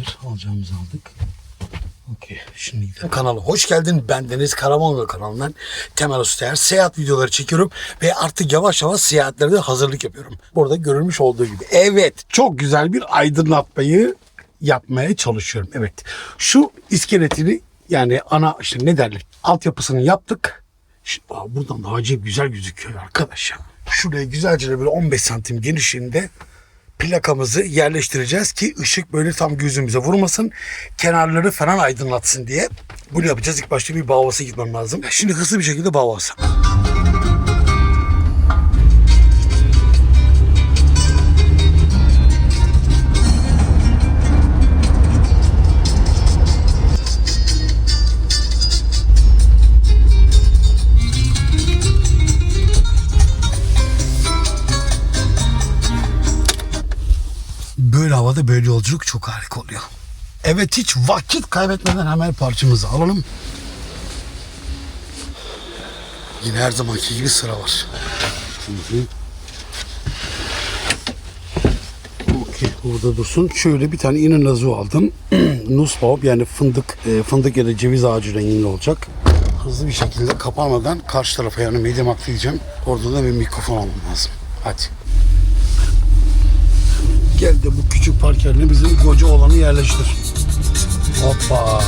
Tamamdır. Alacağımızı aldık. Okey. Şimdi gidelim. Kanala hoş geldin. Ben Deniz Karamanlı kanalından Temel Ustayer. Seyahat videoları çekiyorum ve artık yavaş yavaş seyahatlerde hazırlık yapıyorum. Burada görülmüş olduğu gibi. Evet. Çok güzel bir aydınlatmayı yapmaya çalışıyorum. Evet. Şu iskeletini yani ana işte ne derler altyapısını yaptık. Şimdi, aa, buradan da acayip güzel gözüküyor arkadaş ya. Şuraya güzelce böyle 15 santim genişliğinde plakamızı yerleştireceğiz ki ışık böyle tam gözümüze vurmasın. Kenarları falan aydınlatsın diye. Bunu yapacağız. İlk başta bir Bauhaus'a gitmem lazım. Şimdi hızlı bir şekilde Bauhaus'a. Havada böyle yolculuk çok harika oluyor. Evet hiç vakit kaybetmeden hemen parçamızı alalım. Yine her zamanki gibi sıra var. Hı. Okey burada dursun. Şöyle bir tane inanazu aldım. Nussbaum yani fındık e, fındık ya da ceviz ağacı renginde olacak. Hızlı bir şekilde kapanmadan karşı tarafa yani Mediamarkt'a gideceğim. Orada da bir mikrofon almam lazım. Hadi. Gel de bu küçük park yerine bizim koca olanı yerleştir. Hoppa.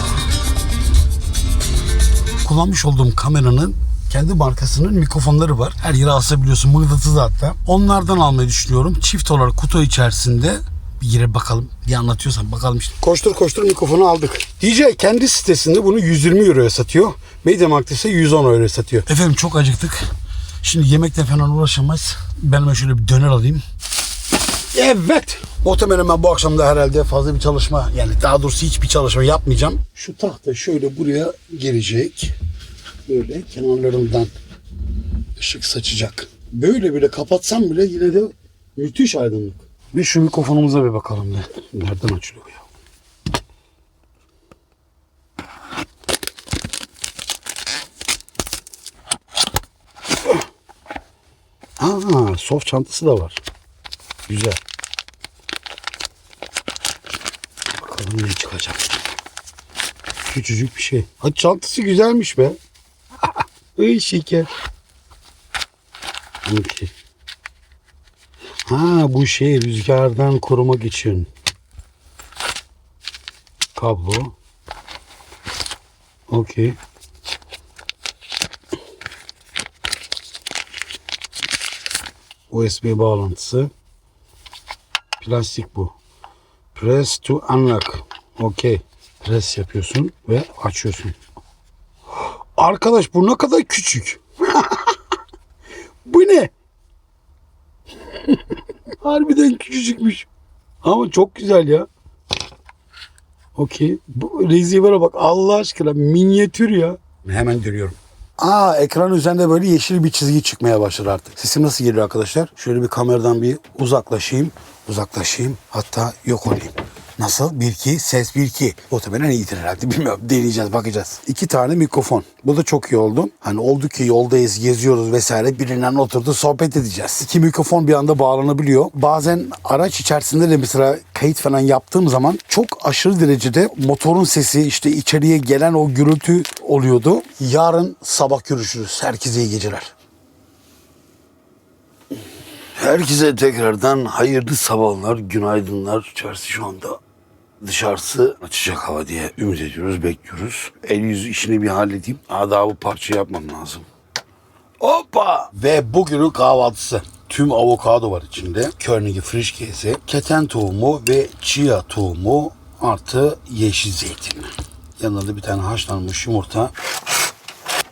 Kullanmış olduğum kameranın kendi markasının mikrofonları var. Her yere asabiliyorsun mıknatısı hatta. Onlardan almayı düşünüyorum. Çift olarak kutu içerisinde bir yere bakalım. Bir anlatıyorsan bakalım işte. Koştur koştur mikrofonu aldık. DJ kendi sitesinde bunu 120 euroya satıyor. Mediamarkt ise 110 euroya satıyor. Efendim çok acıktık. Şimdi yemekten falan uğraşamayız. Ben şöyle bir döner alayım. Evet. Muhtemelen ben bu akşam da herhalde fazla bir çalışma yani daha doğrusu hiçbir çalışma yapmayacağım. Şu tahta şöyle buraya gelecek. Böyle kenarlarından ışık saçacak. Böyle bile kapatsam bile yine de müthiş aydınlık. Bir şu mikrofonumuza bir bakalım ne. Nereden açılıyor ya? Aa, soft çantası da var. Güzel. Bakalım ne çıkacak. Küçücük bir şey. Ha çantası güzelmiş be. Iy şeker. Okey. Ha bu şey rüzgardan korumak için. Kablo. Okey. USB bağlantısı. Plastik bu. Press to unlock. Okey. Press yapıyorsun ve açıyorsun. Arkadaş bu ne kadar küçük. bu ne? Harbiden küçücükmüş. Ama çok güzel ya. Okey. Bu receiver'a bak Allah aşkına minyatür ya. Hemen dönüyorum. Aa ekran üzerinde böyle yeşil bir çizgi çıkmaya başladı artık. Sesim nasıl geliyor arkadaşlar? Şöyle bir kameradan bir uzaklaşayım. Uzaklaşayım. Hatta yok olayım. Nasıl? 1-2, ses 1-2. Muhtemelen iyidir herhalde. Bilmiyorum. Deneyeceğiz, bakacağız. İki tane mikrofon. Bu da çok iyi oldu. Hani oldu ki yoldayız, geziyoruz vesaire. Birinden oturdu sohbet edeceğiz. İki mikrofon bir anda bağlanabiliyor. Bazen araç içerisinde de mesela kayıt falan yaptığım zaman çok aşırı derecede motorun sesi işte içeriye gelen o gürültü oluyordu. Yarın sabah görüşürüz. Herkese iyi geceler. Herkese tekrardan hayırlı sabahlar, günaydınlar. İçerisi şu anda dışarısı açacak hava diye ümit ediyoruz, bekliyoruz. El yüz işini bir halledeyim. Bu parça yapmam lazım. Hoppa! Ve bugünün kahvaltısı. Tüm avokado var içinde. Körnigi frişkesi, keten tohumu ve chia tohumu artı yeşil zeytin. Yanında da bir tane haşlanmış yumurta.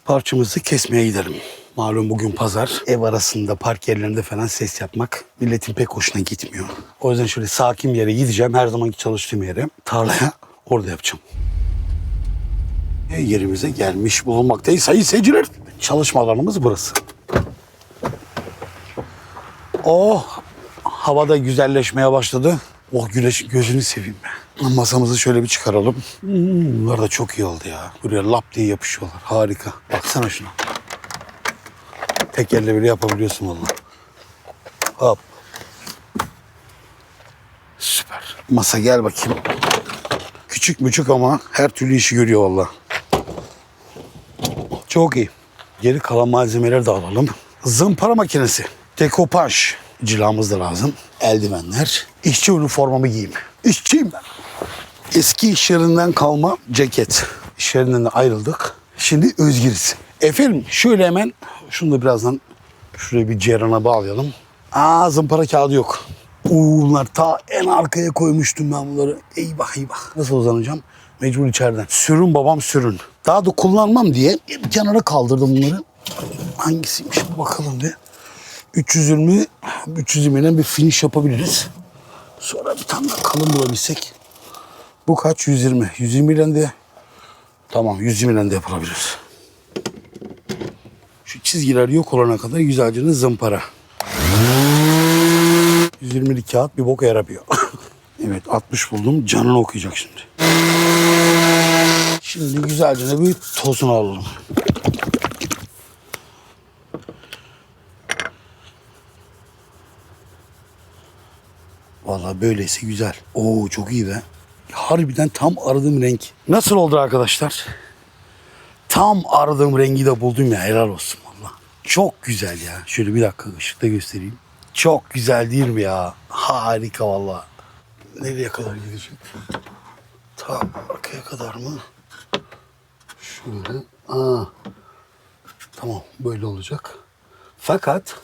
Parçamızı kesmeye gidelim. Malum bugün pazar. Ev arasında park yerlerinde falan ses yapmak milletin pek hoşuna gitmiyor. O yüzden şöyle sakin bir yere gideceğim. Her zamanki çalıştığım yere. Tarlaya orada yapacağım. E, Yerimize gelmiş bulunmaktayız sayın seyirciler. Çalışma alanımız burası. Oh havada güzelleşmeye başladı. Oh güneş gözünü seveyim ben. Masamızı şöyle bir çıkaralım. Hmm, bunlar da çok iyi oldu ya. Buraya lap diye yapışıyorlar. Harika. Baksana şuna. Tek elle bile yapabiliyorsun valla. Hop. Süper. Masa gel bakayım. Küçük müçük ama her türlü işi görüyor valla. Çok iyi. Geri kalan malzemeleri de alalım. Zımpara makinesi. Dekopaj. Cilamız da lazım. Eldivenler. İşçi üniformamı giyeyim. İşçiyim ben. Eski iş yerinden kalma ceket. İş yerinden de ayrıldık. Şimdi özgürüz. Efendim şöyle hemen şunu da birazdan şuraya bir cerana bağlayalım. Aa zımpara kağıdı yok. Bunlar ta en arkaya koymuştum ben bunları. Eyvah eyvah. Nasıl uzanacağım? Mecbur içeriden. Sürün babam sürün. Daha da kullanmam diye bir kenara kaldırdım bunları. Hangisiymiş bakalım bir. 320 320'den bir finish yapabiliriz. Sonra bir tane daha kalın bulabilsek. Bu kaç? 120. 120 ile de tamam 120 ile de yapılabilir. Çizgiler yok olana kadar güzelce zımpara. 120'lik kağıt bir boka yaramıyor. evet 60 buldum. Canını okuyacak şimdi. Şimdi güzelce de bir tozunu alalım. Vallahi böylesi güzel. Oo çok iyi be. Harbiden tam aradığım renk. Nasıl oldu arkadaşlar? Tam aradığım rengi de buldum ya helal olsun valla. Çok güzel ya. Şöyle bir dakika ışıkta göstereyim. Çok güzel değil mi ya? Harika valla. Nereye kadar gidecek? Ta arkaya kadar mı? Şöyle. Aa. Tamam böyle olacak. Fakat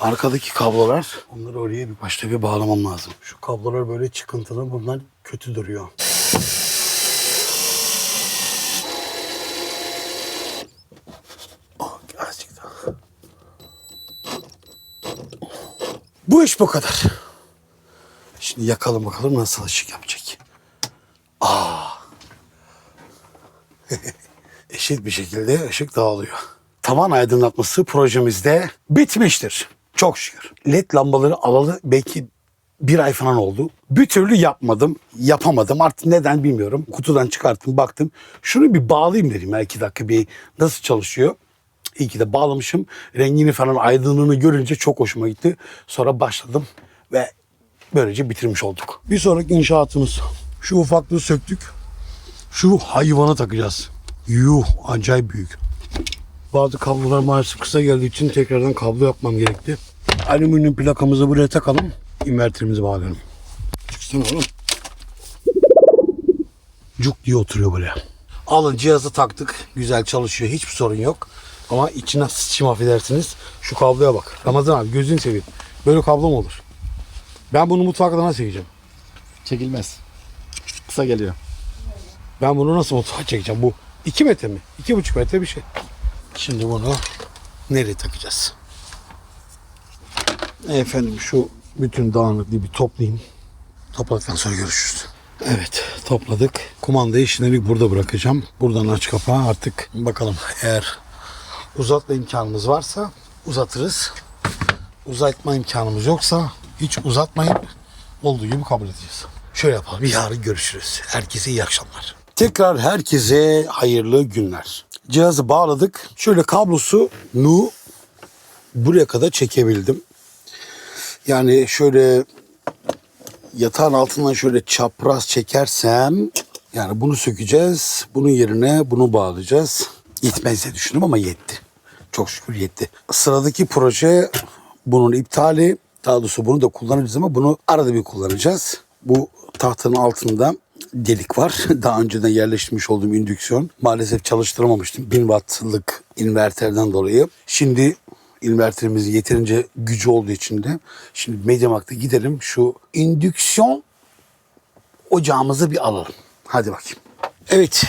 arkadaki kablolar onları oraya bir başta bir bağlamam lazım. Şu kablolar böyle çıkıntılı bunlar kötü duruyor. Oh, azıcık daha. Bu iş bu kadar. Şimdi yakalım bakalım nasıl ışık yapacak. Aa. Eşit bir şekilde ışık dağılıyor. Tavan aydınlatması projemizde bitmiştir. Çok şükür. LED lambaları alalı belki bir ay falan oldu. Bir türlü yapmadım, yapamadım. Artık neden bilmiyorum. Kutudan çıkarttım, baktım. Şunu bir bağlayayım dedim ya iki dakika bir nasıl çalışıyor. İyi ki de bağlamışım. Rengini falan aydınlığını görünce çok hoşuma gitti. Sonra başladım ve böylece bitirmiş olduk. Bir sonraki inşaatımız. Şu ufaklığı söktük. Şu hayvanı takacağız. Yuh acayip büyük. Bazı kablolar maalesef kısa geldiği için tekrardan kablo yapmam gerekti. Alüminyum plakamızı buraya takalım. İnverterimizi bağlayalım. Çıksana oğlum. Cuk diye oturuyor buraya. Alın cihazı taktık. Güzel çalışıyor. Hiçbir sorun yok. Ama içine sıçayım affedersiniz. Şu kabloya bak. Ramazan abi gözünü seveyim. Böyle kablo mu olur? Ben bunu mutfakta nasıl çekeceğim? Çekilmez. Kısa geliyor. Ben bunu nasıl mutfağa çekeceğim? Bu 2 metre mi? 2,5 metre bir şey. Şimdi bunu nereye takacağız? Efendim şu bütün dağınıklığı bir toplayayım. Topladıktan sonra görüşürüz. Evet topladık. Kumandayı şimdilik burada bırakacağım. Buradan aç kapağı artık bakalım eğer uzatma imkanımız varsa uzatırız. Uzatma imkanımız yoksa hiç uzatmayıp olduğu gibi kabul edeceğiz. Şöyle yapalım. Yarın görüşürüz. Herkese iyi akşamlar. Tekrar herkese hayırlı günler. Cihazı bağladık. Şöyle kablosu nu buraya kadar çekebildim. Yani şöyle yatağın altından şöyle çapraz çekersem yani bunu sökeceğiz. Bunun yerine bunu bağlayacağız. Yetmez diye düşündüm ama yetti. Çok şükür yetti. Sıradaki proje bunun iptali. Daha doğrusu bunu da kullanacağız ama bunu arada bir kullanacağız. Bu tahtanın altında delik var. Daha önceden yerleştirmiş olduğum indüksiyon. Maalesef çalıştıramamıştım. 1000 wattlık inverterden dolayı. Şimdi inverterimizin yeterince gücü olduğu için de şimdi Mediamarkt'a gidelim şu indüksiyon ocağımızı bir alalım. Hadi bakayım. Evet,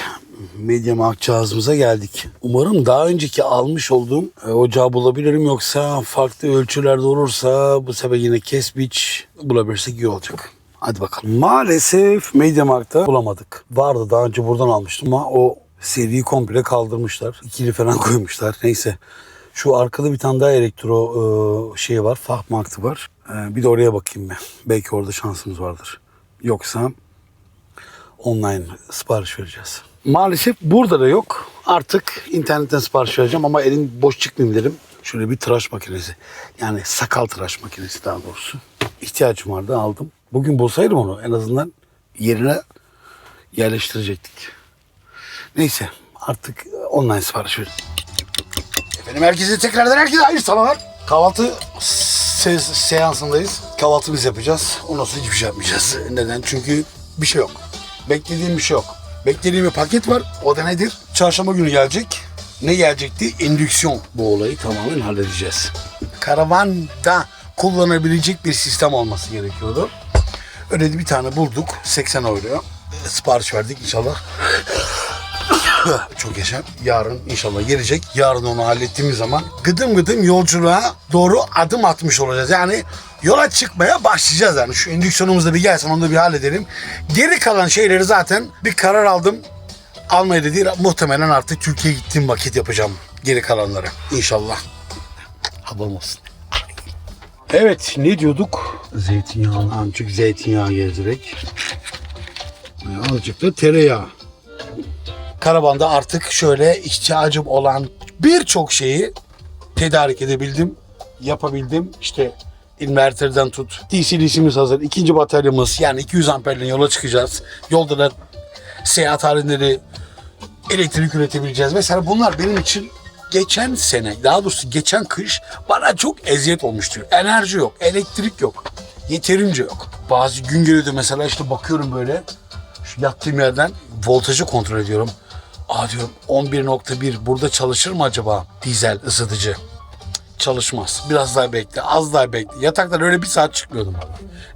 Mediamarkt cihazımıza geldik. Umarım daha önceki almış olduğum e, ocağı bulabilirim yoksa farklı ölçülerde olursa bu sefer yine kesbiç bulabilirsek iyi olacak. Hadi bakalım. Maalesef Mediamarkt'ta bulamadık. Vardı daha önce buradan almıştım ama o seriyi komple kaldırmışlar. İkili falan koymuşlar. Neyse. Şu arkada bir tane daha elektro e, şey var. Fahmarktı var. E, bir de oraya bakayım ben. Belki orada şansımız vardır. Yoksa online sipariş vereceğiz. Maalesef burada da yok. Artık internetten sipariş vereceğim ama elim boş çıkmayayım dedim. Şöyle bir tıraş makinesi. Yani sakal tıraş makinesi daha doğrusu. İhtiyacım vardı aldım. Bugün bulsaydım onu en azından yerine yerleştirecektik. Neyse artık online sipariş verin. Efendim herkese tekrardan herkese hayırlı sabahlar. Kahvaltı se- seansındayız. Kahvaltımızı yapacağız. Ondan sonra hiçbir şey yapmayacağız. Neden? Çünkü bir şey yok. Beklediğim bir şey yok. Beklediğim bir paket var. O da nedir? Çarşamba günü gelecek. Ne gelecekti? Endüksiyon. Bu olayı tamamen halledeceğiz. Karavanda kullanabilecek bir sistem olması gerekiyordu. Öyle bir tane bulduk. 80 euro. Sipariş verdik inşallah. Çok yaşa. Yarın inşallah gelecek. Yarın onu hallettiğimiz zaman gıdım gıdım yolculuğa doğru adım atmış olacağız. Yani yola çıkmaya başlayacağız yani. Şu indüksiyonumuz da bir gelsin onu da bir halledelim. Geri kalan şeyleri zaten bir karar aldım. Almaya da değil muhtemelen artık Türkiye'ye gittiğim vakit yapacağım geri kalanları. İnşallah. Havam olsun. Evet ne diyorduk? Zeytinyağı, azıcık zeytinyağı gezdirek. Azıcık da tereyağı. Karavanda artık şöyle ihtiyacım olan birçok şeyi tedarik edebildim, yapabildim. İşte inverterden tut. DC'lişimiz hazır. İkinci bataryamız yani 200 amperle yola çıkacağız. Yolda da seyahat halinde elektrik üretebileceğiz. Mesela bunlar benim için geçen sene, daha doğrusu geçen kış bana çok eziyet olmuştu. Enerji yok, elektrik yok. Yeterince yok. Bazı gün geliyordu mesela işte bakıyorum böyle şu yattığım yerden voltajı kontrol ediyorum. Aa diyorum 11.1 burada çalışır mı acaba dizel ısıtıcı? Çalışmaz. Biraz daha bekle, az daha bekle. Yataktan öyle bir saat çıkmıyordum.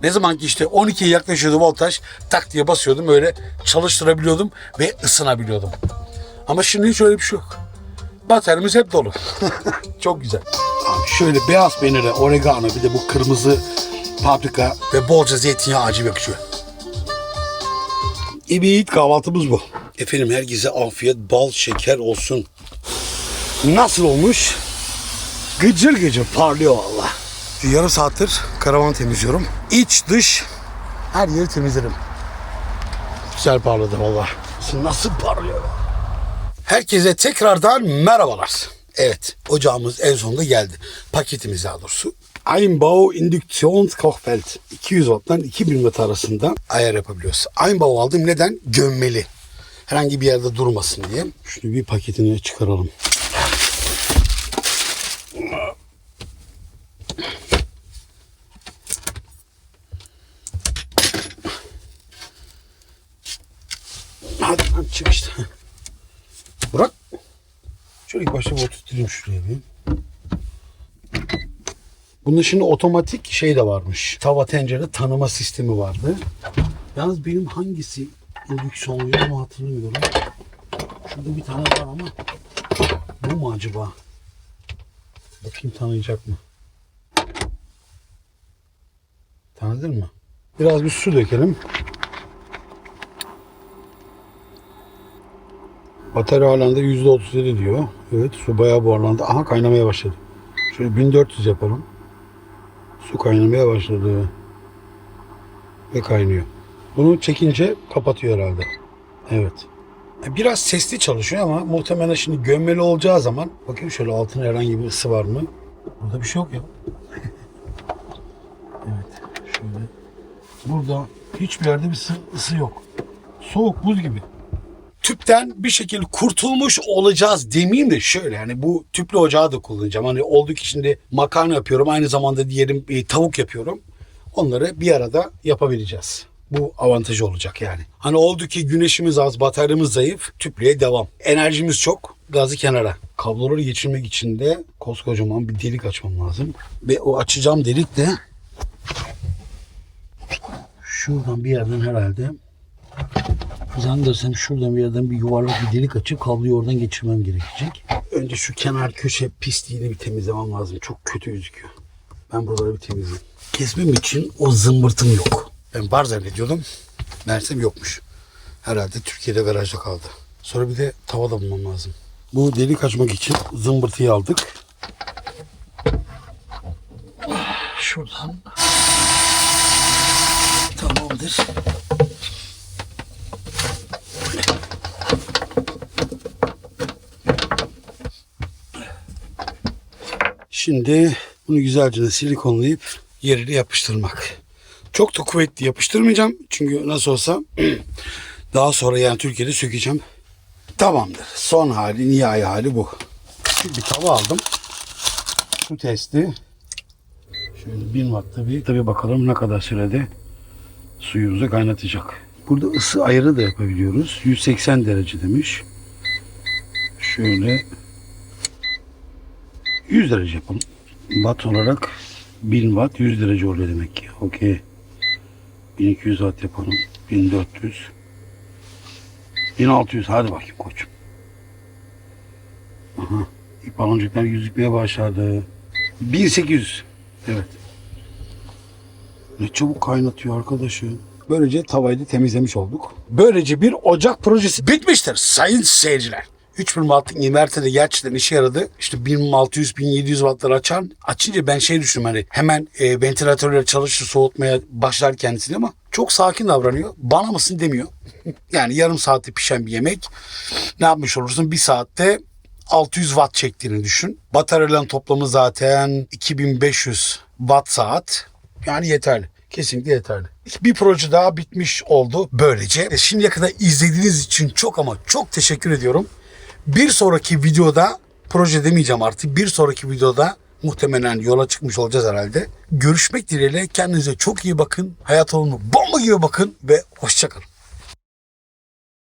Ne zaman ki işte 12'ye yaklaşıyordu voltaj, tak diye basıyordum öyle çalıştırabiliyordum ve ısınabiliyordum. Ama şimdi hiç öyle bir şey yok. Bataryamız hep dolu. Çok güzel. Abi şöyle beyaz peynirle oregano bir de bu kırmızı paprika ve bolca zeytinyağı acı yakışıyor. İbiyit kahvaltımız bu. Efendim herkese afiyet, bal, şeker olsun. Nasıl olmuş? Gıcır gıcır parlıyor valla. Yarım saattir karavan temizliyorum. İç dış her yeri temizlerim. Güzel parladı valla. Nasıl parlıyor? Herkese tekrardan merhabalar. Evet ocağımız en sonunda geldi. Paketimiz daha doğrusu. Einbau Induktionskochfeld 200 watt'tan 2000 watt arasında ayar yapabiliyoruz. Einbau aldım neden? Gömmeli. Herhangi bir yerde durmasın diye. Şunu bir paketini çıkaralım. Hadi lan çık işte. Bırak. Şöyle başta bir oturtayım şuraya bir. Bunun şimdi otomatik şey de varmış. Tava tencere tanıma sistemi vardı. Yalnız benim hangisi indüksiyonluydu onu hatırlamıyorum. Şurada bir tane var ama bu mu acaba? Bakayım tanıyacak mı? Tanıdın mı? Biraz bir su dökelim. Batarya halen de %37 diyor. Evet su bayağı buharlandı. Aha kaynamaya başladı. Şöyle 1400 yapalım. Su kaynamaya başladı. Ve kaynıyor. Bunu çekince kapatıyor herhalde. Evet. E, Biraz sesli çalışıyor ama muhtemelen şimdi gömmeli olacağı zaman bakayım şöyle altına herhangi bir ısı var mı? Burada bir şey yok ya. evet. Şöyle. Burada hiçbir yerde bir ısı, ısı yok. Soğuk buz gibi tüpten bir şekilde kurtulmuş olacağız demeyeyim de şöyle hani bu tüplü ocağı da kullanacağım. Hani olduk ki şimdi makarna yapıyorum aynı zamanda diyelim e, tavuk yapıyorum. Onları bir arada yapabileceğiz. Bu avantajı olacak yani. Hani oldu ki güneşimiz az, bataryamız zayıf, tüplüğe devam. Enerjimiz çok, gazı kenara. Kabloları geçirmek için de koskocaman bir delik açmam lazım. Ve o açacağım delik de şuradan bir yerden herhalde Zannedersem şuradan bir yerden bir yuvarlak bir delik açıp kabloyu oradan geçirmem gerekecek. Önce şu kenar köşe pisliğini bir temizlemem lazım. Çok kötü gözüküyor. Ben buraları bir temizleyeyim. Kesmem için o zımbırtım yok. Ben var zannediyordum. Meğersem yokmuş. Herhalde Türkiye'de garajda kaldı. Sonra bir de tava da bulmam lazım. Bu delik açmak için zımbırtıyı aldık. Şuradan. Tamamdır. Şimdi bunu güzelce silikonlayıp yerine yapıştırmak. Çok da kuvvetli yapıştırmayacağım. Çünkü nasıl olsa Daha sonra yani Türkiye'de sökeceğim. Tamamdır. Son hali, nihai hali bu. Bir tava aldım. Su testi. Şöyle 1000 wattta bir tabii bakalım ne kadar sürede suyumuzu kaynatacak. Burada ısı ayarı da yapabiliyoruz. 180 derece demiş. Şöyle 100 derece yapalım. Watt olarak 1000 watt 100 derece oluyor demek ki. Okey. 1200 watt yapalım. 1400. 1600 hadi bakayım koçum. Aha. İp baloncuklar gözükmeye başladı. 1800. Evet. Ne çabuk kaynatıyor arkadaşım. Böylece tavayı da temizlemiş olduk. Böylece bir ocak projesi bitmiştir sayın seyirciler. 3000 wattlık inverter de gerçekten işe yaradı. İşte 1600-1700 wattları açar. Açınca ben şey düşündüm hani hemen e, ventilatörler çalışır soğutmaya başlar kendisini ama çok sakin davranıyor. Bana mısın demiyor. yani yarım saatte pişen bir yemek. Ne yapmış olursun? Bir saatte 600 watt çektiğini düşün. Bataryaların toplamı zaten 2500 watt saat. Yani yeterli. Kesinlikle yeterli. Bir proje daha bitmiş oldu böylece. E, Şimdiye kadar izlediğiniz için çok ama çok teşekkür ediyorum. Bir sonraki videoda proje demeyeceğim artık. Bir sonraki videoda muhtemelen yola çıkmış olacağız herhalde. Görüşmek dileğiyle kendinize çok iyi bakın. Hayat olunu bomba gibi bakın ve hoşçakalın.